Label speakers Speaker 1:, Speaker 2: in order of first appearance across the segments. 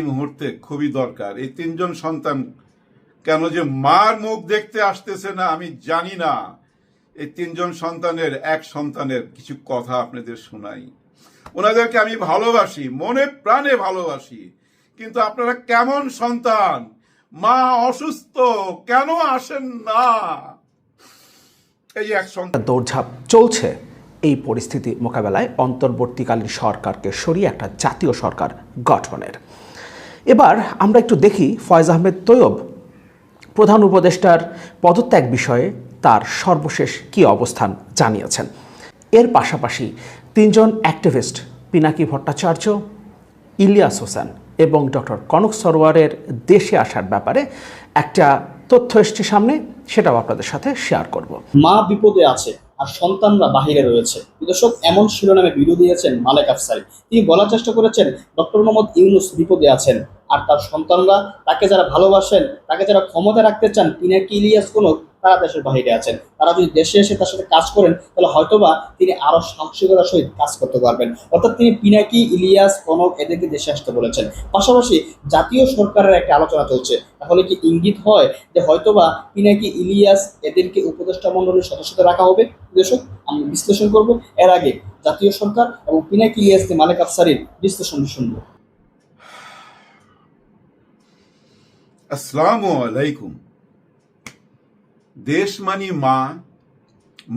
Speaker 1: মুহূর্তে খুবই দরকার। এই তিনজন সন্তান কেন যে মার মুখ দেখতে আসতেছে না, আমি জানি না। এই তিনজন সন্তানের এক সন্তানের কিছু কথা আপনাদের শোনাই। ওনাদেরকে আমি ভালোবাসি, মনে প্রাণে ভালোবাসি। কিন্তু আপনারা কেমন সন্তান? মা অসুস্থ, কেন আসেন না? এই এক সন্তান
Speaker 2: দৌড়ঝাঁপ চলছে। এই পরিস্থিতি মোকাবেলায় অন্তর্বর্তীকালীন সরকারকে সরিয়ে একটা জাতীয় সরকার গঠনের। এবার আমরা একটু দেখি ফয়েজ আহমেদ তৈয়ব, প্রধান উপদেষ্টার পদত্যাগ বিষয়ে তার সর্বশেষ কী অবস্থান জানিয়েছেন। এর পাশাপাশি তিনজন অ্যাক্টিভিস্ট পিনাকি ভট্টাচার্য, ইলিয়াস হোসেন এবং ডক্টর কনক সরোয়ারের দেশে আসার ব্যাপারে একটা তথ্য এসছে সামনে, সেটাও আপনাদের সাথে শেয়ার করব।
Speaker 3: মা বিপদে আছে। আর সন্তানরা বাহিরে রয়েছে। দর্শক এমন শিরোনামে ভিডিও দিয়েছেন মালেক আফসারি। তিনি বলার চেষ্টা করেছেন, ডক্টর মোহাম্মদ ইউনুস বিপদে আছেন। আর তার সন্তানরা, তাকে যারা ভালোবাসেন, তাকে যারা ক্ষমতা রাখতে চান পিনাকি ইলিয়াস কোনো তারা দেশের বাহিরে আছেন। তারা যদি দেশে এসে তার সাথে কাজ করেন, তাহলে হয়তোবা তিনি আরও সাহসিকতার সহিত কাজ করতে পারবেন। অর্থাৎ তিনি পিনাকি, ইলিয়াস, কনক এদেরকে দেশে আসতে বলেছেন। পাশাপাশি জাতীয় সরকারের একটা আলোচনা চলছে। তাহলে কি ইঙ্গিত হয় যে হয়তোবা পিনাকি, ইলিয়াস এদেরকে উপদেষ্টা মণ্ডলীর সদস্যতে রাখা হবে? দর্শক আমি বিশ্লেষণ করব এর আগে জাতীয় সরকার এবং পিনাকি, ইলিয়াস যে মালেক আফসারির বিশ্লেষণ শুনব।
Speaker 1: আসসালামু আলাইকুম। দেশ মানি মা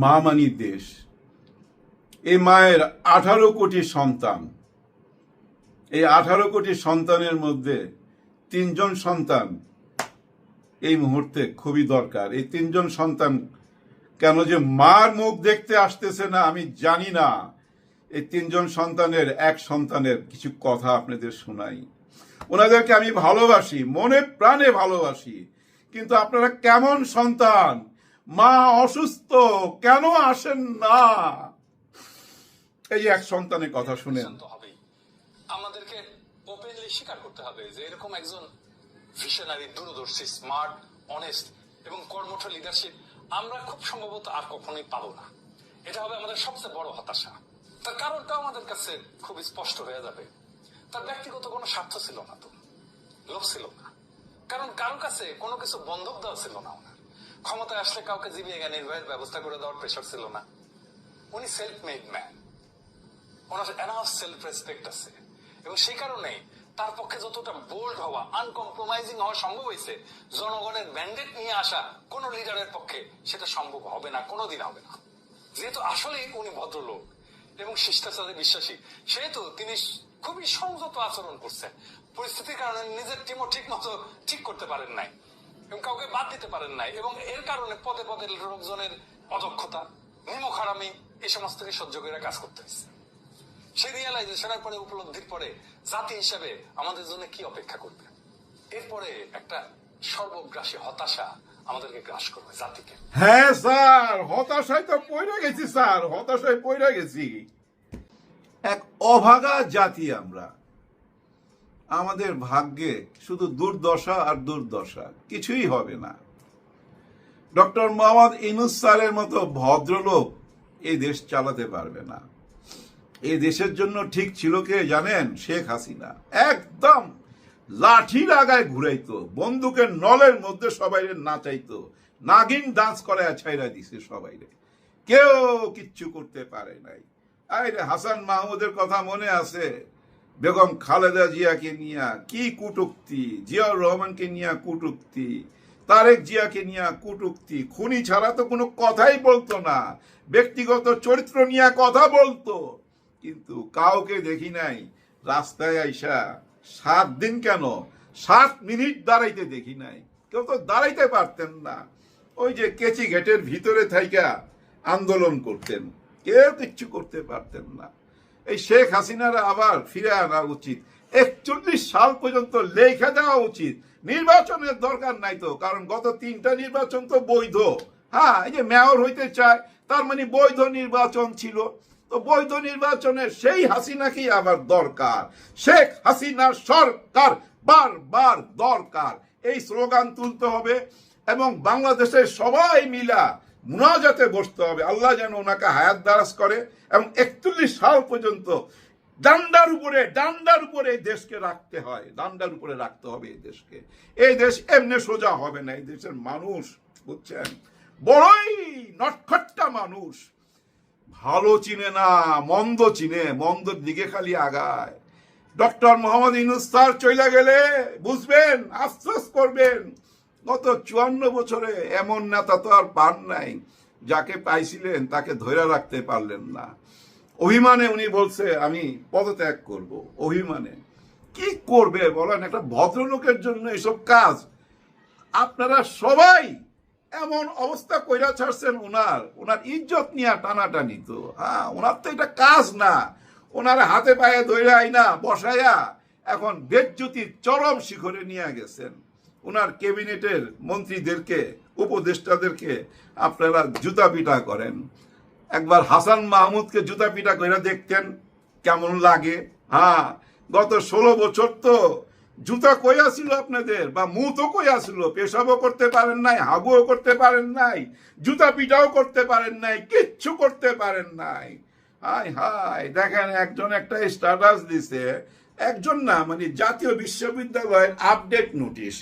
Speaker 1: মা মানি দেশ। এই মায়ের আঠারো কোটি সন্তান। এই আঠারো কোটি সন্তানের মধ্যে তিনজন সন্তান এই মুহূর্তে খুবই দরকার। এই তিনজন সন্তান কেন যে মার মুখ দেখতে আসতেছে না, আমি জানি না। এই তিনজন সন্তানের এক সন্তানের কিছু কথা আপনাদের শোনাই। ওনাদেরকে আমি ভালোবাসি, মনে প্রাণে ভালোবাসি। কিন্তু আপনারা কেমন সন্তান? মা অসুস্থ, কেন আসেন না? এই এক সন্তানের কথা শুনেন।
Speaker 4: আমাদেরকে ওপেনলি স্বীকার করতে হবে যে এরকম একজন ভিশনারি দূরদর্শী স্মার্ট অনেস্ট এবং কর্মঠ লিডারশিপ আমরা খুব সম্ভবত আর কখনোই পাবো না। এটা হবে আমাদের সবচেয়ে বড় হতাশা। তার কারণটাও আমাদের কাছে খুব স্পষ্ট হয়ে যাবে। তার ব্যক্তিগত কোনো স্বার্থ ছিল না তো। লোভ ছিল না। কারণ কারোর কাছে কোনো কিছু বন্ধক দেওয়া ছিল না ওনার। ক্ষমতায় আসলে কাউকে জীবিকা নির্বাহের ব্যবস্থা করে দেওয়ার প্রেশার ছিল না। উনি সেলফ মেড ম্যান ওনার এনাফ সেলফ রেসপেক্ট আছে। এবং সেই কারণে তার পক্ষে যতটা বোল্ড হওয়া আনকম্প্রোমাইজিং হওয়া সম্ভব হয়েছে, জনগণের ম্যান্ডেট নিয়ে আসা কোন লিডারের পক্ষে সেটা সম্ভব হবে না, কোনোদিন হবে না। যেহেতু আসলেই উনি ভদ্রলোক এবং শিষ্টাচারে বিশ্বাসী, সেহেতু তিনি খুবই সংযত আচরণ করছেন। পরিস্থিতির কারণে নিজের টিমও ঠিক মতো ঠিক করতে পারেন নাই এবং কাউকে বাদ দিতে পারেন নাই এবং এর কারণে পদে পদে লোকজনের অদক্ষতা নিমক হারামি এই সমস্ত থেকে সহ্য করে কাজ করতে হয়েছে। সেই রিয়েলাইজেশনের পরে, উপলব্ধির পরে জাতি হিসেবে আমাদের জন্য কি অপেক্ষা করবে? এরপরে একটা সর্বগ্রাসী হতাশা আমাদেরকে গ্রাস করবে জাতিকে।
Speaker 1: হ্যাঁ স্যার, হতাশায় তো পড়ে গেছি, স্যার, হতাশায় পড়ে গেছি। এক অভাগা জাতি আমরা। আমাদের ভাগ্যে শুধু দুর্দশা আর দুর্দশা, কিছুই হবে না। ডক্টর মোহাম্মদ ইনুস স্যারের মতো ভদ্রলোক এই দেশ চালাতে পারবে না। এই দেশের জন্য ঠিক ছিল কে জানেন? শেখ হাসিনা। একদম লাঠি লাগায় ঘুরাইতো, বন্দুকের নলের মধ্যে সবাই নাচাইতো, নাগিন ডান্স করে ছাইরা দিছে সবাই কেউ কিচ্ছু করতে পারে নাই। আরে হাসান মাহমুদের কথা মনে আছে? বেগম খালেদা জিয়াকে নিয়া কি কুটুক্তি, জিয়াউর রহমানকে নিয়া কুটুক্তি, তারেক জিয়াকে নিয়া কুটুক্তি, খুনি ছাড়া তো কোনো কথাই বলতো না, ব্যক্তিগত চরিত্র নিয়ে কথা বলতো। কিন্তু কাউকে দেখি নাই, রাস্তায় আইসা সাত দিন কেন, সাত মিনিট দাঁড়াইতে দেখি নাই। কেউ তো দাঁড়াইতে পারতেন না। ওই যে কেচি ঘেটের ভিতরে থাইকা আন্দোলন করতেন, কেউ কিচ্ছু করতে পারতেন না। এই শেখ হাসিনার আবার ফিরে আনা উচিত। একচল্লিশ সাল পর্যন্ত লেখা দেওয়া উচিত। নির্বাচনের দরকার নাই তো, কারণ গত তিনটা নির্বাচন তো বৈধ। হ্যাঁ এই যে মেয়র হইতে চায়, তার মানে বৈধ নির্বাচন ছিল। তো বৈধ নির্বাচনের সেই হাসিনাকেই আবার দরকার। শেখ হাসিনার সরকার বারবার দরকার। এই স্লোগান তুলতে হবে এবং বাংলাদেশের সবাই মিলা মুনাজাতে বসতে হবে। আল্লাহ যেন ওনাকে হায়াত দারাজ করে এবং একচল্লিশ সাল পর্যন্ত ডান্ডার উপরে ডান্ডার উপরে এই দেশকে রাখতে হয়। ডান্ডার উপরে রাখতে হবে এই দেশকে। এই দেশ এমনি সোজা হবে না। এই দেশের মানুষ, বুঝছেন? বড়ই নটখট্টা মানুষ। ভালো চিনে না, মন্দ চিনে, মন্দর দিকে খালি আগায়। ডক্টর মোহাম্মদ ইনুস স্যার চলে গেলে বুঝবেন, আফসোস করবেন। গত চুয়ান্ন বছরে এমন নেতা তো আর পান নাই, যাকে পাইছিলেন তাকে ধরে রাখতে পারলেন না। অভিমানে উনি বলছে, আমি পদত্যাগ করব। অভিমানে। কি করবে বলেন, একটা ভদ্রলোকের জন্য এসব কাজ? আপনারা সবাই এমন অবস্থা কইরা ছাড়ছেন ওনার ওনার ইজ্জত নিয়ে টানাটানি তো। হ্যাঁ ওনার তো এটা কাজ না। ওনার হাতে পায়ে দৈরাই না, বসায়া এখন বেজ্জুতির চরম শিখরে নিয়ে গেছেন। ওনার ক্যাবিনেটের মন্ত্রীদেরকে, উপদেষ্টাদেরকে আপনারা জুতা পিটা করেন। একবার হাসান মাহমুদকে জুতা পিটা করে দেখতেন, কেমন লাগে। হ্যাঁ গত ষোলো বছর তো জুতা কইয়া ছিল আপনাদের? বা মুখ তো কইয়া ছিল পেশাবও করতে পারেন নাই, হাগুও করতে পারেন নাই জুতা পিটাও করতে পারেন নাই, কিচ্ছু করতে পারেন নাই। হাই হাই দেখেন একজন একটা স্ট্যাটাস দিছে। একজন না মানে জাতীয় বিশ্ববিদ্যালয়ের আপডেট নোটিশ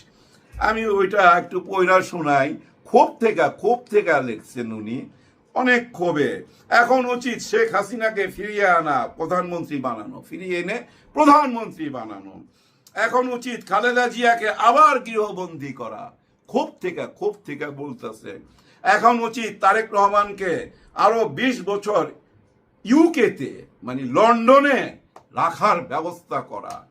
Speaker 1: আমি ওইটা একটু পয়রা শোনাই। ক্ষোভ থেকে ক্ষোভ থেকে লিখছেন উনি। অনেক ক্ষোভে। এখন উচিত শেখ হাসিনাকে ফিরিয়ে আনা, প্রধানমন্ত্রী বানানো, ফিরিয়ে এনে প্রধানমন্ত্রী বানানো। এখন উচিত খালেদা জিয়াকে আবার গৃহবন্দী করা। ক্ষোভ থেকে ক্ষোভ থেকে বলতেছে। এখন উচিত তারেক রহমানকে আরও বিশ বছর ইউকেতে মানে লন্ডনে রাখার ব্যবস্থা করা।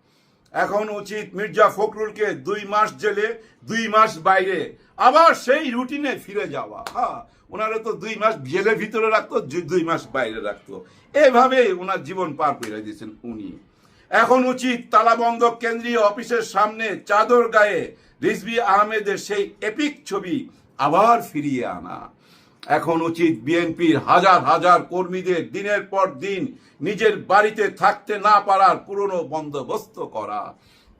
Speaker 1: এখন উচিত মির্জা ফখরুলকে দুই মাস জেলে, দুই মাস বাইরে। আবার সেই রুটিনে ফিরে যাওয়া। হ্যাঁ ওনারা তো দুই মাস জেলের ভিতরে রাখতো দুই মাস বাইরে রাখতো। এভাবে ওনার জীবন পার করে দিয়েছেন উনি। এখন উচিত তালাবন্ধ কেন্দ্রীয় অফিসের সামনে চাদর গায়ে রিজভি আহমেদের সেই এপিক ছবি আবার ফিরিয়ে আনা। এখন উচিত বিএনপির হাজার হাজার কর্মীদের দিনের পর দিন নিজের বাড়িতে থাকতে না পারার পুরনো বন্দোবস্ত করা।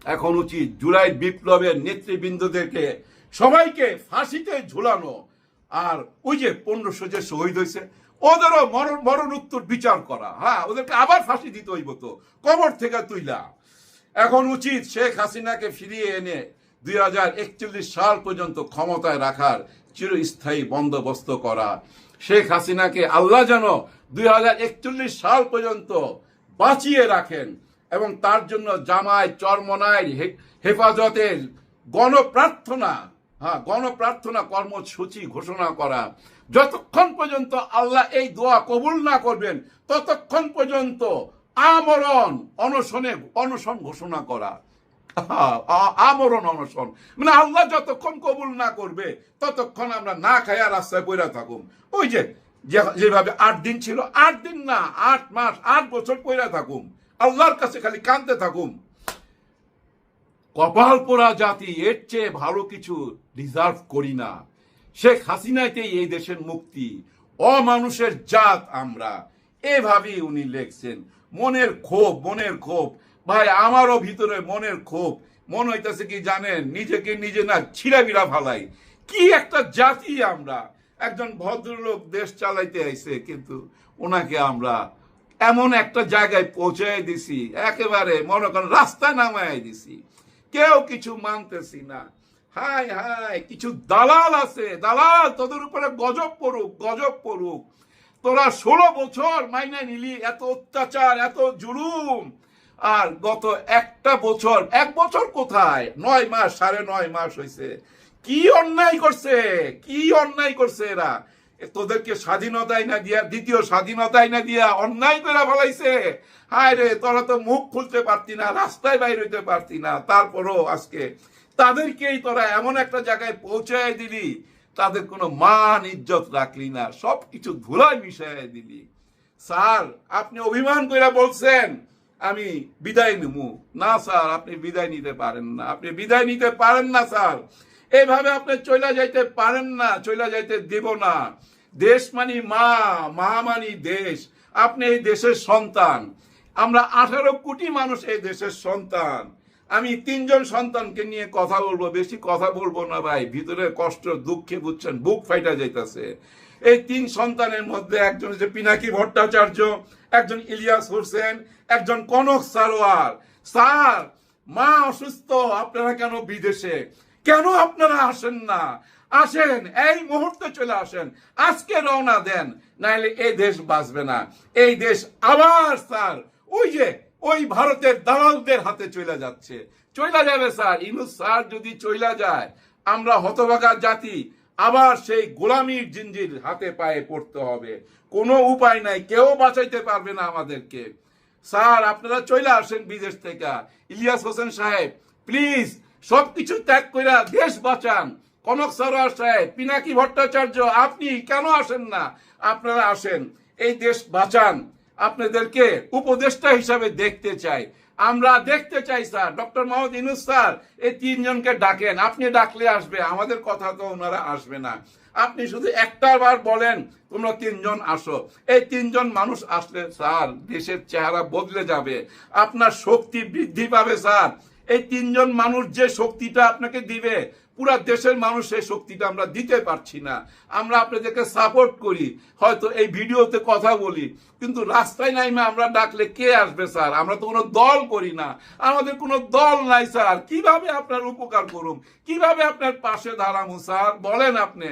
Speaker 1: এখন উচিত জুলাই বিপ্লবের নেতৃবৃন্দদেরকে সবাইকে ফাঁসিতে ঝুলানো। আর ওই যে পনেরোশো যে শহীদ হয়েছে, ওদেরও মরণ মরণোত্তর বিচার করা। হ্যাঁ ওদেরকে আবার ফাঁসি দিতে হইব তো, কবর থেকে তুইলা। এখন উচিত শেখ হাসিনাকে ফিরিয়ে এনে দুই হাজার একচল্লিশ সাল পর্যন্ত ক্ষমতায় রাখার চিরস্থায়ী বন্দোবস্ত করা। শেখ হাসিনাকে আল্লাহ যেন দুই হাজার একচল্লিশ সাল পর্যন্ত বাঁচিয়ে রাখেন এবং তার জন্য জামায় চরমনায় হেফাজতের গণপ্রার্থনা হ্যাঁ গণপ্রার্থনা কর্মসূচি ঘোষণা করা। যতক্ষণ পর্যন্ত আল্লাহ এই দোয়া কবুল না করবেন, ততক্ষণ পর্যন্ত আমরণ, অনশনে, অনশন ঘোষণা করা। আমরণ অনশন মানে আল্লাহ যতক্ষণ কবুল না করবে, ততক্ষণ আমরা না খায়া রাস্তায় পড়ে থাকুম। ওই যে যেভাবে আট দিন ছিল, আট দিন না, আট মাস, আট বছর পড়ে থাকুম। আল্লাহর কাছে খালি কানতে থাকুম। কপাল পোড়া জাতি, এর চেয়ে ভালো কিছু ডিজার্ভ করি না। শেখ হাসিনাতেই এই দেশের মুক্তি। অমানুষের জাত আমরা। এভাবেই উনি লেখছেন। মনের ক্ষোভ মনের ক্ষোভ। ভাই, আমারও ভিতরে মনের ক্ষোভ। মন হইতেছে কি জানেন, নিজেকে নিজে না ছিঁড়া বিড়া ফালাই। কি একটা জাতি আমরা। একজন ভদ্রলোক দেশ চালাইতে আইছে, কিন্তু ওনাকে আমরা এমন একটা জায়গায় পৌঁছাই দিছি, একেবারে মনে করেন রাস্তায় নামাই দিছি। কেউ কিছু মানতেছি না। হাই হাই কিছু দালাল আছে। দালাল, তোদের উপরে গজব পড়ুক গজব পড়ুক। তোরা ষোলো বছর মাইনে নিলি, এত অত্যাচার, এত জুলুম। আর গত একটা বছর, এক বছর কোথায়? নয় মাস, সাড়ে নয় মাস হয়েছে কি অন্যায় করছে? কি অন্যায় করছে এরা? তোদেরকে স্বাধীনতাই না দিয়া দ্বিতীয় স্বাধীনতাই না দিয়া অন্যায় করে ফেলাইছে? হায় রে, তোরা তো মুখ খুলতে পারতি না, রাস্তায় বাইর হইতে পারতি না। তারপরও আজকে তাদেরকেই তোরা এমন একটা জায়গায় পৌঁছায় দিলি, তাদের কোনো মান, ইজ্জত রাখলি না। সব কিছু ধুলায় মিশাই দিলি। স্যার, আপনি অভিমান করে বলছেন আমি বিদায় নেব। না, স্যার, আপনি বিদায় নিতে পারেন না। আপনি বিদায় নিতে পারেন না, স্যার। এইভাবে আপনি চলে যাইতে পারেন না চলে যাইতে দেব না। দেশ মানি মা মা মানি দেশ। আপনি এই দেশের সন্তান। আমরা আঠারো কোটি মানুষ এই দেশের সন্তান। আমি তিনজন সন্তানকে নিয়ে কথা বলব, বেশি কথা বলব না ভাই। ভিতরে কষ্ট, দুঃখে বুঝছেন, বুক ফাইটা যাইতাছে। এই তিন সন্তানের মধ্যে একজন হচ্ছে পিনাকি ভট্টাচার্য, একজন ইলিয়াস হোসেন, একজন কনক সারোয়ার। স্যার, মা অসুস্থ, আপনারা কেন বিদেশে? কেন আপনারা আসেন না? আসেন, এই মুহূর্তে চলে আসেন, আজকে রওনা দেন, নাইলে এই দেশ বাঁচবে না। এই দেশ আবার, স্যার, ওই যে, ওই ভারতের দালালদের হাতে চলে যাচ্ছে। চলে যাবে, স্যার ইনু স্যার যদি চলে যায়, আমরা হতভাগা জাতি আবার সেই গোলামির জিঞ্জির হাতে পায়ে পড়তে হবে। কোনো উপায় নাই, কেউ বাঁচাইতে পারবে না আমাদেরকে। স্যার, আপনারা চলে আসেন বিদেশ থেকে। ইলিয়াস হোসেন সাহেব, প্লিজ, সবকিছু ত্যাগ কইরা দেশ বাঁচান। কনক সরোয়ার সাহেব, পিনাকি ভট্টাচার্য, আপনি কেন আসেন না? আপনারা আসেন। এই দেশ বাঁচান। আপনাদেরকে উপদেষ্টা হিসাবে দেখতে চাই। আমরা দেখতে চাই, sir. Doctor Mohammad Yunus sir, এই তিনজনকে ডাকেন। আপনি ডাকলে আসবে, আমাদের কথা তো ওনারা আসবে না। আপনি শুধু একটা বার বলেন, তোমরা তিনজন আসো। এই তিনজন মানুষ আসলে, স্যার, দেশের চেহারা বদলে যাবে। আপনার শক্তি বৃদ্ধি পাবে, স্যার। এই তিনজন মানুষ যে শক্তিটা আপনাকে দিবে পুরা দেশের মানুষ সেই শক্তিটা আমরা দিতে পারছি না। আমরা আপনাদেরকে সাপোর্ট করি। হয়তো এই ভিডিওতে কথা বলি, কিন্তু রাস্তায় নাইমে আমরা ডাকলে কে আসবে স্যার? আমরা তো কোনো দল করি না। আমাদের কোনো দল নাই স্যার। কীভাবে আপনার উপকার করুন? কীভাবে আপনার পাশে দাঁড়াবো স্যার? বলেন আপনি।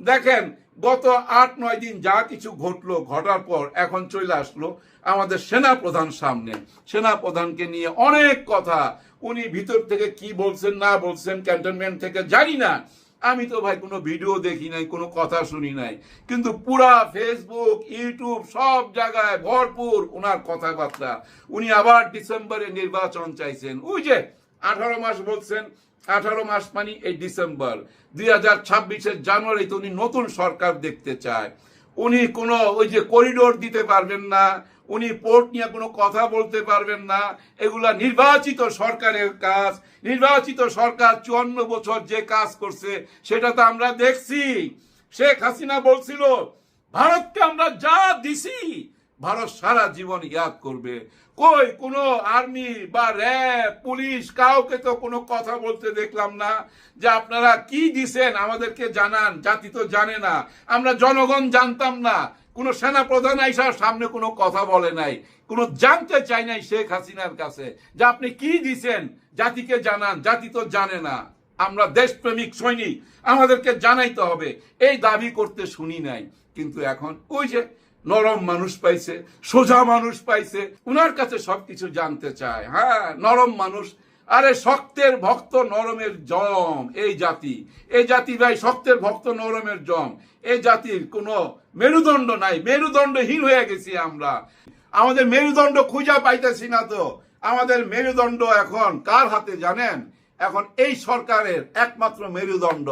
Speaker 1: দেখেন গত আট, নয় দিন যা কিছু ঘটলো, ঘটার পর এখন চলে আসলো আমাদের সেনা প্রধান সামনে। সেনা প্রধানকে নিয়ে অনেক কথা। উনি ভিতর থেকে কি বলছেন, না বলছেন, ক্যান্টনমেন্ট থেকে জানি না। আমি তো ভাই কোনো ভিডিও দেখি নাই, কোনো কথা শুনি নাই। কিন্তু পুরা ফেসবুক ইউটিউব সব জায়গায় ভরপুর ওনার কথাবার্তা। উনি আবার ডিসেম্বরে নির্বাচন চাইছেন। ওই যে আঠারো মাস বলছেন আঠারো মাস মানে এই ডিসেম্বর। দুই হাজার ছাব্বিশের জানুয়ারিতে উনি নতুন সরকার দেখতে চায়। উনি কোনো ওই যে করিডোর দিতে পারবেন না, উনি পোর্ট নিয়ে কোনো কথা বলতে পারবেন না। এগুলা নির্বাচিত সরকারের কাজ, নির্বাচিত সরকার চুয়ান্ন বছর যে কাজ করছে, সেটা তো আমরা দেখছি। শেখ হাসিনা বলছিল, ভারতকে আমরা যা দিছি, ভারত সারা জীবন ইয়াদ করবে। কই কোনো আর্মি বা র্যাব, পুলিশ, কাউকে তো কোনো কথা বলতে দেখলাম না যে আপনারা কি দিছেন, আমাদেরকে জানান। জাতি তো জানে না। আমরা জনগণ জানতাম না। কোনো সেনা প্রধান আইসার সামনে কোনো কথা বলে নাই। কোনো জানতে চাই নাই শেখ হাসিনার কাছে যে আপনি কি দিছেন। জাতিকে জানান। জাতি তো জানে না। আমরা দেশপ্রেমিক সৈনিক। আমাদেরকে জানাইতে হবে। এই দাবি করতে শুনি নাই। কিন্তু এখন ওই যে নরম মানুষ পাইছে, সোজা মানুষ পাইছে, উনার কাছে সবকিছু জানতে চায়। হ্যাঁ নরম মানুষ। আরে, শক্তের ভক্ত নরমের জম, এই জাতি। এই জাতি ভাই, শক্তের ভক্ত নরমের জম। এই জাতির কোনো মেরুদণ্ড নাই। মেরুদণ্ডহীন হয়ে গেছি আমরা। আমাদের মেরুদণ্ড খুঁজা পাইতেছি না তো। আমাদের মেরুদণ্ড এখন কার হাতে জানেন? এখন এই সরকারের একমাত্র মেরুদণ্ড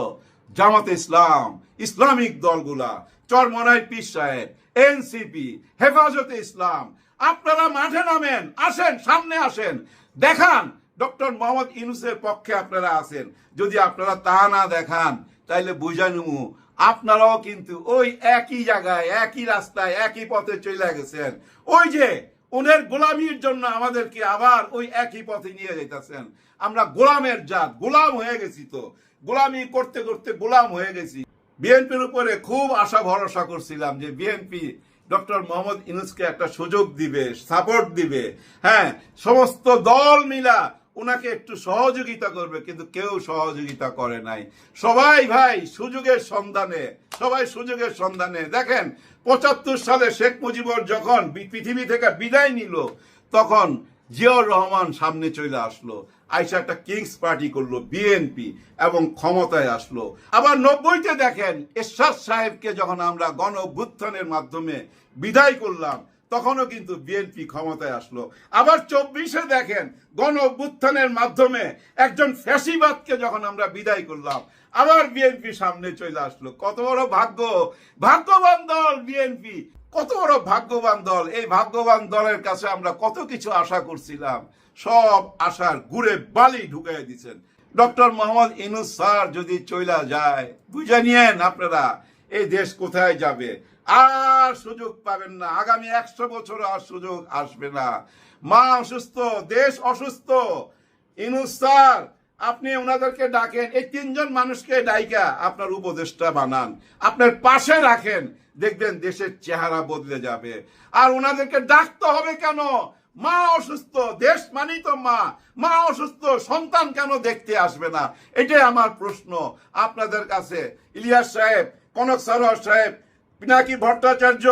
Speaker 1: জামাতে ইসলাম, ইসলামিক দলগুলা। চরমনাই পীর সাহেব এনসিপি হেফাজতে ইসলাম। আপনারা মাঠে নামেন, আসেন, সামনে আসেন। দেখান, ডক্টর মোহাম্মদ ইউনুসের পক্ষে আপনারা আছেন। যদি আপনারা তা না দেখান, তাইলে বুঝানুমু আপনারাও কিন্তু ওই একই জায়গায়, একই রাস্তায়, একই পথে চলে গেছেন। ওই যে ওনের গোলামির জন্য আমাদেরকে আবার ওই একই পথে নিয়ে যেতেছেন আমরা গোলামের জাত, গোলাম হয়ে গেছি তো। গোলামি করতে করতে গোলাম হয়ে গেছি। বিএনপির উপরে খুব আশা ভরসা করছিলাম যে বিএনপি ডক্টর মোহাম্মদ ইউনুসকে একটা সুযোগ দিবে সাপোর্ট দিবে। হ্যাঁ সমস্ত দল মিলা ওনাকে একটু সহযোগিতা করবে, কিন্তু কেউ সহযোগিতা করে নাই। সবাই ভাই সুযোগের সন্ধানে, সবাই সুযোগের সন্ধানে। দেখেন, পঁচাত্তর সালে শেখ মুজিবর যখন পৃথিবী থেকে বিদায় নিল, তখন জিয়াউর রহমান সামনে চলে আসলো। আইসা একটা কিংস পার্টি করল বিএনপি এবং ক্ষমতায় আসলো। আবার নব্বইতে দেখেন, এরশাদ সাহেবকে যখন আমরা গণ মাধ্যমে বিদায় করলাম, তখনও কিন্তু বিএনপি ক্ষমতায় আসলো। আবার চব্বিশে দেখেন গণ অভ্যুত্থানের মাধ্যমে একজন ফ্যাসিবাদকে যখন আমরা বিদায় করলাম, আবার বিএনপি সামনে চলে আসলো। কত বড় ভাগ্য! ভাগ্যবান দল বিএনপি কত বড় ভাগ্যবান দল! এই ভাগ্যবান দলের কাছে আমরা কত কিছু আশা করছিলাম। সব আশার গুড়ে বালি ঢুকাই দিচ্ছেন ডক্টর মোহাম্মদ ইনুস স্যার যদি চইলা যায়, বুঝে নিয়েন আপনারা, এই দেশ কোথায় যাবে? আর সুযোগ পাবেন না। আগামী একশো বছর আর সুযোগ আসবে না। মা অসুস্থ, দেশ অসুস্থ। ইনুস স্যার, আপনি ওনাদেরকে ডাকেন, এই তিনজন মানুষকে ডাইকা আপনার উপদেষ্টা বানান। আপনার পাশে রাখেন, দেখবেন দেশের চেহারা বদলে যাবে। আর ওনাদেরকে ডাকতে হবে কেন? মা অসুস্থ, দেশ মানেই তো মা। মা অসুস্থ, সন্তান কেন দেখতে আসবে না? এটাই আমার প্রশ্ন আপনাদের কাছে। ইলিয়াস সাহেব, কনক সরোয়ার সাহেব, পিনাকি ভট্টাচার্য,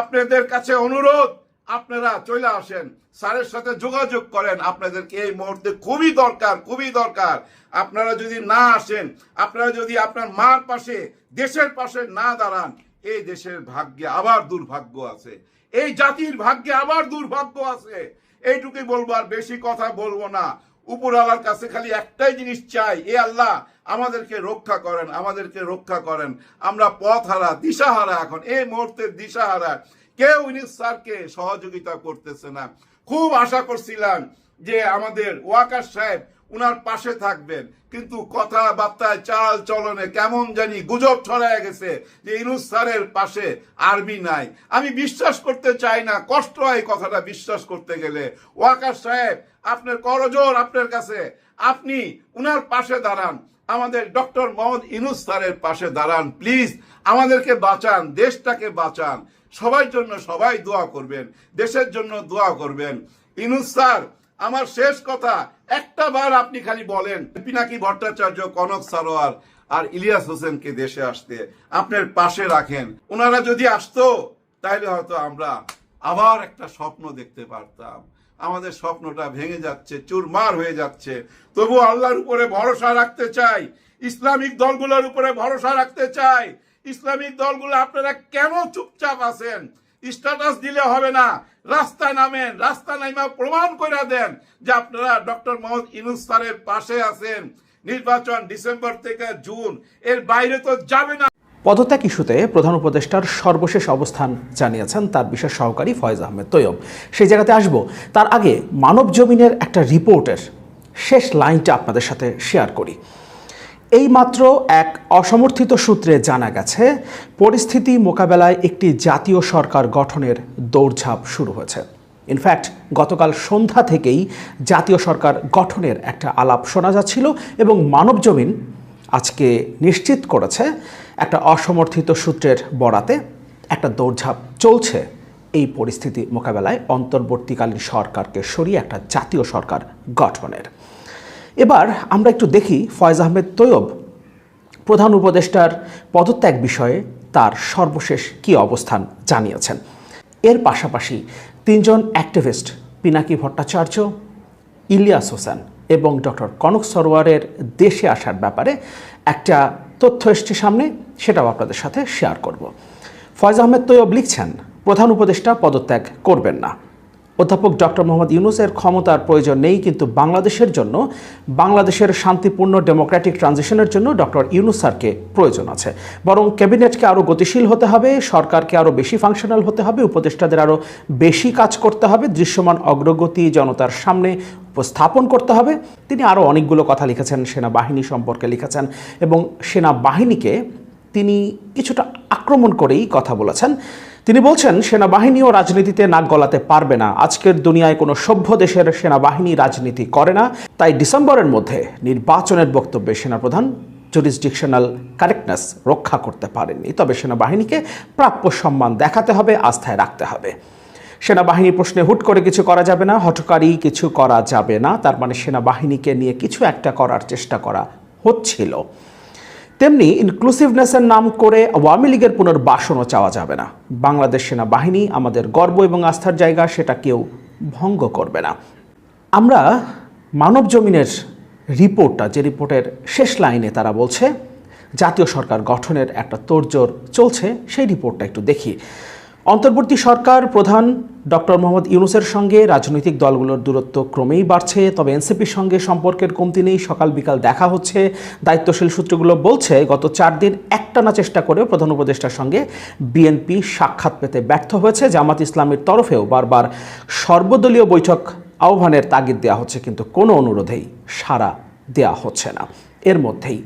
Speaker 1: আপনাদের কাছে অনুরোধ, আপনারা চলে আসেন। স্যারের সাথে যোগাযোগ করেন আপনাদেরকে। এই মুহূর্তে খুবই দরকার খুবই দরকার। আপনারা যদি না আসেন, আপনারা যদি আপনার মার পাশে, দেশের পাশে না দাঁড়ান, এই দেশের ভাগ্যে আবার দুর্ভাগ্য আছে। এই জাতির ভাগ্যে আবার দুর্ভাগ্য আছে। এইটুকুই বলব আর বেশি কথা বলব না। উপরওয়ালার কাছে খালি একটাই জিনিস চাই, এ আল্লাহ, আমাদেরকে রক্ষা করেন, আমাদেরকে রক্ষা করেন। আমরা পথ হারা দিশাহারা এখন, এই মুহূর্তে দিশাহারা। কেউ ইনিস স্যারকে সহযোগিতা করতেছে না। খুব আশা করছিলাম যে আমাদের ওয়াকার সাহেব উনার পাশে থাকবেন। কিন্তু কথাবার্তায় চাল চলনে কেমন জানি গুজব ছড়ায় গেছে যে ইনুস স্যারের পাশে আর্মি নাই। আমি বিশ্বাস করতে চাই না, কষ্ট হয় কথাটা বিশ্বাস করতে গেলে। ওয়াকার সাহেব, আপনার করজোর আপনার কাছে। আপনি উনার পাশে দাঁড়ান। আমাদের ডক্টর মোহাম্মদ ইনুস স্যারের পাশে দাঁড়ান, প্লিজ। আমাদেরকে বাঁচান, দেশটাকে বাঁচান। সবার জন্য সবাই দোয়া করবেন, দেশের জন্য দোয়া করবেন। ইনুস স্যার আমার শেষ কথা, একটা বার আপনি খালি বলেন পিনাকি ভট্টাচার্য, কনক সারোয়ার আর ইলিয়াস হোসেনকে দেশে আসতে আপনার পাশে রাখেন। ওনারা যদি আসতো তাহলে হয়তো আমরা আবার একটা স্বপ্ন দেখতে পারতাম। আমাদের স্বপ্নটা ভেঙে যাচ্ছে, চুরমার হয়ে যাচ্ছে। তবু আল্লাহর উপরে ভরসা রাখতে চাই, ইসলামিক দলগুলোর উপরে ভরসা রাখতে চাই। ইসলামিক দলগুলো আপনারা কেন চুপচাপ আছেন? স্ট্যাটাস দিলে হবে না। রাস্তায় নামেন রাস্তা নাইমা প্রমাণ করে দেন যে আপনারা ডক্টর মোহাম্মদ ইনুস স্যারের পাশে আছেন। নির্বাচন ডিসেম্বর থেকে জুন, এর বাইরে তো যাবে না।
Speaker 2: পদত্যাগ ইস্যুতে প্রধান উপদেষ্টার সর্বশেষ অবস্থান জানিয়েছেন তার বিশেষ সহকারী ফয়েজ আহমেদ তৈয়ব। সেই জায়গাতে আসব, তার আগে মানব জমিনের একটা রিপোর্টের শেষ লাইনটা আপনাদের সাথে শেয়ার করি। এই মাত্র এক অসমর্থিত সূত্রে জানা গেছে, পরিস্থিতি মোকাবেলায় একটি জাতীয় সরকার গঠনের দৌড়ঝাঁপ শুরু হয়েছে। ইনফ্যাক্ট গতকাল সন্ধ্যা থেকেই জাতীয় সরকার গঠনের একটা আলাপ শোনা যাচ্ছিল এবং মানব জমিন আজকে নিশ্চিত করেছে একটা অসমর্থিত সূত্রের বরাতে একটা দৌড়ঝাঁপ চলছে এই পরিস্থিতি মোকাবেলায় অন্তর্বর্তীকালীন সরকারকে সরিয়ে একটা জাতীয় সরকার গঠনের। এবার আমরা একটু দেখি ফয়েজ আহমেদ তৈয়ব, প্রধান উপদেষ্টার পদত্যাগ বিষয়ে তার সর্বশেষ কী অবস্থান জানিয়েছেন। এর পাশাপাশি তিনজন অ্যাক্টিভিস্ট পিনাকি ভট্টাচার্য, ইলিয়াস হোসেন এবং ডক্টর কনক সরোয়ারের দেশে আসার ব্যাপারে একটা তথ্য এসছে সামনে, সেটাও আপনাদের সাথে শেয়ার করব। ফয়জ আহমেদ তৈয়ব লিখছেন, প্রধান উপদেষ্টা পদত্যাগ করবেন না। অধ্যাপক ডক্টর মোহাম্মদ ইউনুসের ক্ষমতার প্রয়োজন নেই, কিন্তু বাংলাদেশের জন্য, বাংলাদেশের শান্তিপূর্ণ ডেমোক্রেটিক ট্রানজিশনের জন্য ডক্টর ইউনুস স্যারকে প্রয়োজন আছে। বরং ক্যাবিনেটকে আরও গতিশীল হতে হবে, সরকারকে আরও বেশি ফাংশনাল হতে হবে, উপদেষ্টাদের আরও বেশি কাজ করতে হবে, দৃশ্যমান অগ্রগতি জনতার সামনে উপস্থাপন করতে হবে। তিনি আরও অনেকগুলো কথা লিখেছেন, সেনাবাহিনী সম্পর্কে লিখেছেন এবং সেনাবাহিনীকে তিনি কিছুটা আক্রমণ করেই কথা বলেছেন। তিনি বলছেন, সেনাবাহিনী ও রাজনীতিতে নাক গলাতে পারবে না। আজকের দুনিয়ায় কোনো সভ্য দেশের সেনাবাহিনী রাজনীতি করে না। তাই ডিসেম্বরের মধ্যে নির্বাচনের বক্তব্যে সেনাপ্রধান জুরিসডিকশনাল কারেক্টনেস রক্ষা করতে পারেননি। তবে সেনাবাহিনীকে প্রাপ্য সম্মান দেখাতে হবে, আস্থায় রাখতে হবে। সেনাবাহিনী প্রশ্নে হুট করে কিছু করা যাবে না, হঠকারী কিছু করা যাবে না। তার মানে সেনাবাহিনীকে নিয়ে কিছু একটা করার চেষ্টা করা হচ্ছিল। তেমনি ইনক্লুসিভনেসের নাম করে আওয়ামী লীগের পুনর্বাসনও চাওয়া যাবে না। বাংলাদেশ সেনাবাহিনী আমাদের গর্ব এবং আস্থার জায়গা, সেটা কেউ ভঙ্গ করবে না। আমরা মানব জমিনের রিপোর্টটা, যে রিপোর্টের শেষ লাইনে তারা বলছে, জাতীয় সরকার গঠনের একটা তোড়জোড় চলছে, সেই রিপোর্টটা একটু দেখি। অন্তর্বর্তী সরকার প্রধান ডক্টর মোহাম্মদ ইউনুসের সঙ্গে রাজনৈতিক দলগুলোর দূরত্ব ক্রমেই বাড়ছে, তবে এনসিপির সঙ্গে সম্পর্কের কমতি নেই। সকাল বিকাল দেখা হচ্ছে। দায়িত্বশীল সূত্রগুলো বলছে, গত চার দিন একটানা চেষ্টা করেও প্রধান উপদেষ্টার সঙ্গে বিএনপি সাক্ষাৎ পেতে ব্যর্থ হয়েছে। জামাত ইসলামের তরফেও বারবার সর্বদলীয় বৈঠক আহ্বানের তাগিদ দেওয়া হচ্ছে, কিন্তু কোনো অনুরোধেই সাড়া দেওয়া হচ্ছে না। এর মধ্যেই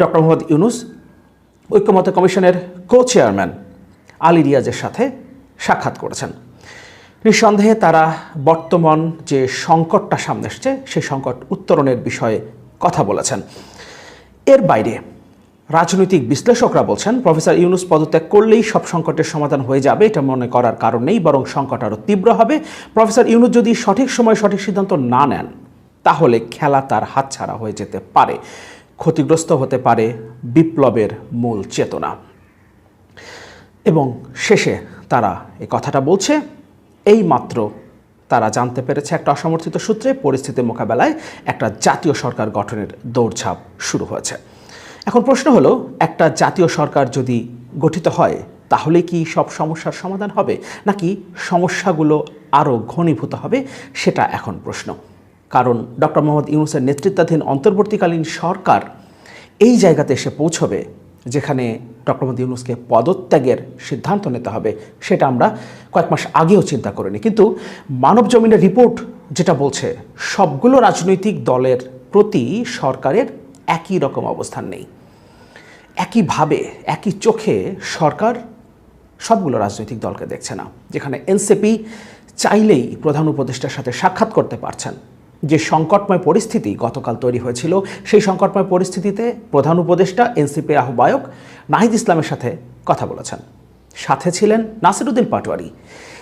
Speaker 2: ডক্টর মোহাম্মদ ইউনুস ঐক্যমত্য কমিশনের কো চেয়ারম্যান আলী রিয়াজের সাথে সাক্ষাৎ করেছেন। নিঃসন্দেহে তারা বর্তমান যে সংকটটা সামনে এসছে, সেই সংকট উত্তরণের বিষয়ে কথা বলেছেন। এর বাইরে রাজনৈতিক বিশ্লেষকরা বলছেন, প্রফেসর ইউনুস পদত্যাগ করলেই সব সংকটের সমাধান হয়ে যাবে, এটা মনে করার কারণ নেই, বরং সংকট আরও তীব্র হবে। প্রফেসর ইউনুস যদি সঠিক সময় সঠিক সিদ্ধান্ত না নেন, তাহলে খেলা তার হাতছাড়া হয়ে যেতে পারে। ক্ষতিগ্রস্ত হতে পারে বিপ্লবের মূল চেতনা। এবং শেষে তারা এই কথাটা বলছে এই মাত্র তারা জানতে পেরেছে একটা অসমর্থিত সূত্রে পরিস্থিতি মোকাবেলায় একটা জাতীয় সরকার গঠনের দৌড়ঝাঁপ শুরু হয়েছে। এখন প্রশ্ন হলো, একটা জাতীয় সরকার যদি গঠিত হয়, তাহলে কি সব সমস্যার সমাধান হবে? নাকি সমস্যাগুলো আরও ঘনীভূত হবে? সেটা এখন প্রশ্ন। কারণ ডক্টর মোহাম্মদ ইউনুসের নেতৃত্বাধীন অন্তর্বর্তীকালীন সরকার এই জায়গাতে এসে পৌঁছবে যেখানে ডক্টর মোহাম্মদ ইউনুসকে পদত্যাগের সিদ্ধান্ত নিতে হবে, সেটা আমরা কয়েক মাস আগেও চিন্তা করিনি। কিন্তু মানব জমিনের রিপোর্ট যেটা বলছে, সবগুলো রাজনৈতিক দলের প্রতি সরকারের একই রকম অবস্থান নেই। একইভাবে, একই চোখে সরকার সবগুলো রাজনৈতিক দলকে দেখছে না, যেখানে এনসিপি চাইলেই প্রধান উপদেষ্টার সাথে সাক্ষাৎ করতে পারছেন। যে সংকটময় পরিস্থিতি গতকাল তৈরি হয়েছিল, সেই সংকটময় পরিস্থিতিতে প্রধান উপদেষ্টা এনসিপি আহ্বায়ক নাহিদ ইসলামের সাথে কথা বলেছেন। সাথে ছিলেন নাসিরুদ্দিন পাটোয়ারি।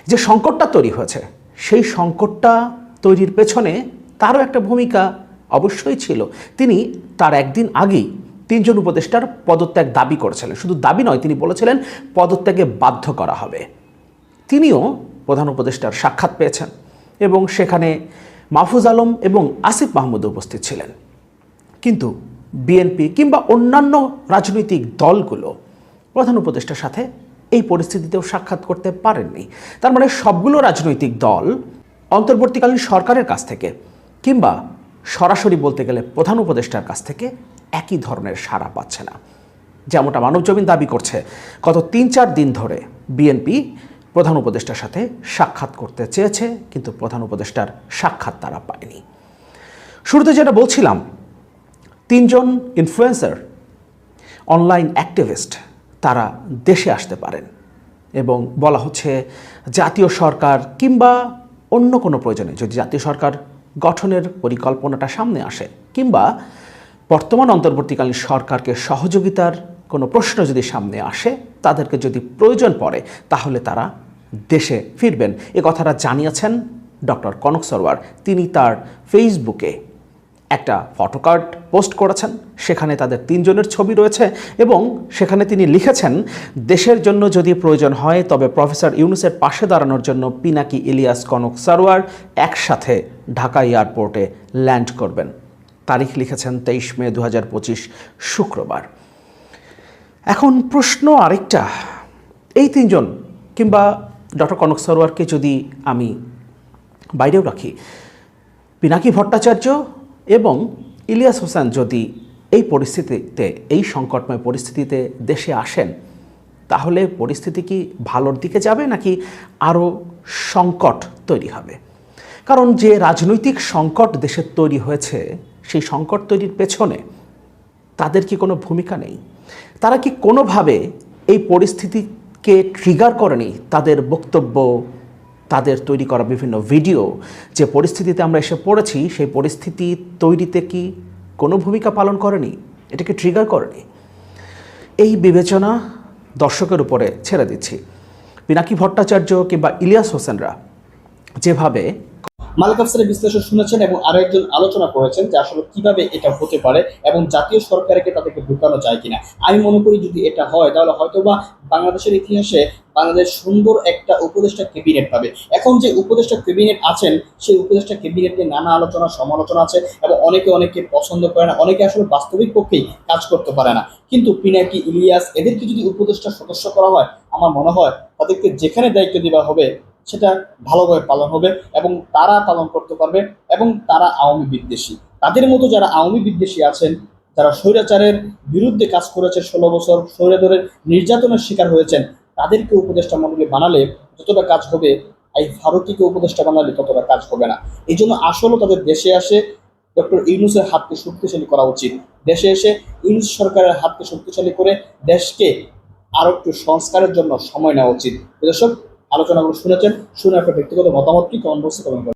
Speaker 2: যে সংকটটা তৈরি হয়েছে, সেই সংকটটা তৈরির পেছনে তারও একটা ভূমিকা অবশ্যই ছিল। তিনি তার একদিন আগেই তিনজন উপদেষ্টার পদত্যাগ দাবি করেছিলেন। শুধু দাবি নয়, তিনি বলেছিলেন পদত্যাগে বাধ্য করা হবে। তিনিও প্রধান উপদেষ্টার সাক্ষাৎ পেয়েছেন এবং সেখানে মাহফুজ আলম এবং আসিফ মাহমুদ উপস্থিত ছিলেন। কিন্তু বিএনপি কিংবা অন্যান্য রাজনৈতিক দলগুলো প্রধান উপদেষ্টার সাথে এই পরিস্থিতিতেও সাক্ষাৎ করতে পারেননি। তার মানে সবগুলো রাজনৈতিক দল অন্তর্বর্তীকালীন সরকারের কাছ থেকে কিংবা সরাসরি বলতে গেলে প্রধান উপদেষ্টার কাছ থেকে একই ধরনের সাড়া পাচ্ছে না। যেমনটা মানবজমিন দাবি করছে, গত তিন চার দিন ধরে বিএনপি প্রধান উপদেষ্টার সাথে সাক্ষাৎ করতে চেয়েছে, কিন্তু প্রধান উপদেষ্টার সাক্ষাৎ তারা পায়নি। শুরুতে যেটা বলছিলাম, তিনজন ইনফ্লুয়েন্সার অনলাইন অ্যাক্টিভিস্ট তারা দেশে আসতে পারেন এবং বলা হচ্ছে জাতীয় সরকার কিংবা অন্য কোনো প্রয়োজনে যদি জাতীয় সরকার গঠনের পরিকল্পনাটা সামনে আসে কিংবা বর্তমান অন্তর্বর্তীকালীন সরকারকে সহযোগিতার কোনো প্রশ্ন যদি সামনে আসে, তাদেরকে যদি প্রয়োজন পড়ে, তাহলে তারা দেশে ফিরবেন। এ কথাটা জানিয়েছেন ডক্টর কনক সরওয়ার। তিনি তার ফেসবুকে একটা ফটোকার্ড পোস্ট করেছেন। সেখানে তাদের তিনজনের ছবি রয়েছে এবং সেখানে তিনি লিখেছেন, দেশের জন্য যদি প্রয়োজন হয়, তবে প্রফেসর ইউনুসের পাশে দাঁড়ানোর জন্য পিনাকি ইলিয়াস কনক সারোয়ার একসাথে ঢাকা এয়ারপোর্টে ল্যান্ড করবেন। তারিখ লিখেছেন তেইশ মে দু হাজার পঁচিশ শুক্রবার। এখন প্রশ্ন আরেকটা। এই তিনজন কিংবা ডক্টর কনক সরোয়ারকে যদি আমি বাইরেও রাখি, পিনাকি ভট্টাচার্য এবং ইলিয়াস হোসেন যদি এই পরিস্থিতিতে, এই সংকটময় পরিস্থিতিতে দেশে আসেন, তাহলে পরিস্থিতি কি ভালোর দিকে যাবে নাকি আরও সংকট তৈরি হবে? কারণ যে রাজনৈতিক সংকট দেশের তৈরি হয়েছে, সেই সংকট তৈরির পেছনে তাদের কি কোনো ভূমিকা নেই? তারা কি কোনোভাবে এই পরিস্থিতিকে ট্রিগার করেনি, তাদের বক্তব্য, তাদের তৈরি করা বিভিন্ন ভিডিও যে পরিস্থিতিতে আমরা এসে পড়েছি, সেই পরিস্থিতি তৈরিতে কি কোনো ভূমিকা পালন করেনি? এটাকে ট্রিগার করেনি? এই বিবেচনা দর্শকের উপরে ছেড়ে দিচ্ছি। পিনাকি ভট্টাচার্য কিংবা ইলিয়াস হোসেনরা যেভাবে
Speaker 3: মালিক আফসারের বিশ্লেষণ শুনেছেন এবং আরও একজন আলোচনা করেছেন যে আসলে কীভাবে এটা হতে পারে এবং জাতীয় সরকারকে তাদেরকে ঢুকানো যায় কিনা। আমি মনে করি যদি এটা হয়, তাহলে হয়তোবা বাংলাদেশের ইতিহাসে বাংলাদেশ সুন্দর একটা উপদেষ্টা ক্যাবিনেট পাবে। এখন যে উপদেষ্টা ক্যাবিনেট আছেন, সেই উপদেষ্টা ক্যাবিনেটে নানা আলোচনা, সমালোচনা আছে এবং অনেকে অনেকে পছন্দ করে না, অনেকে আসলে বাস্তবিক পক্ষেই কাজ করতে পারে না। কিন্তু পিনাকি, ইলিয়াস, এদেরকে যদি উপদেষ্টা সদস্য করা হয়, আমার মনে হয় তাদেরকে যেখানে দায়িত্ব দেওয়া হবে সেটা ভালোভাবে পালন হবে এবং তারা পালন করতে পারবে এবং তারা আওয়ামী বিদ্বেষী। তাদের মতো যারা আওয়ামী বিদ্বেষী আছেন, যারা স্বৈরাচারের বিরুদ্ধে কাজ করেছে ষোলো বছর, স্বৈরাচারের নির্যাতনের শিকার হয়েছেন, তাদেরকে উপদেষ্টা মন্ডলী বানালে যতটা কাজ হবে, এই ফারুকিকে উপদেষ্টা বানালে ততটা কাজ হবে না। এই জন্য আসলে তাদের দেশে আসে ডক্টর ইউনুসের হাতকে শক্তিশালী করা উচিত। দেশে এসে ইউনুস সরকারের হাতকে শক্তিশালী করে দেশকে আরও একটু সংস্কারের জন্য সময় নেওয়া উচিত। দর্শক আলোচনাগুলো শুনেছেন শুনে আপনার ব্যক্তিগত মতামত কি কমেন্ট বক্সে কমেন্ট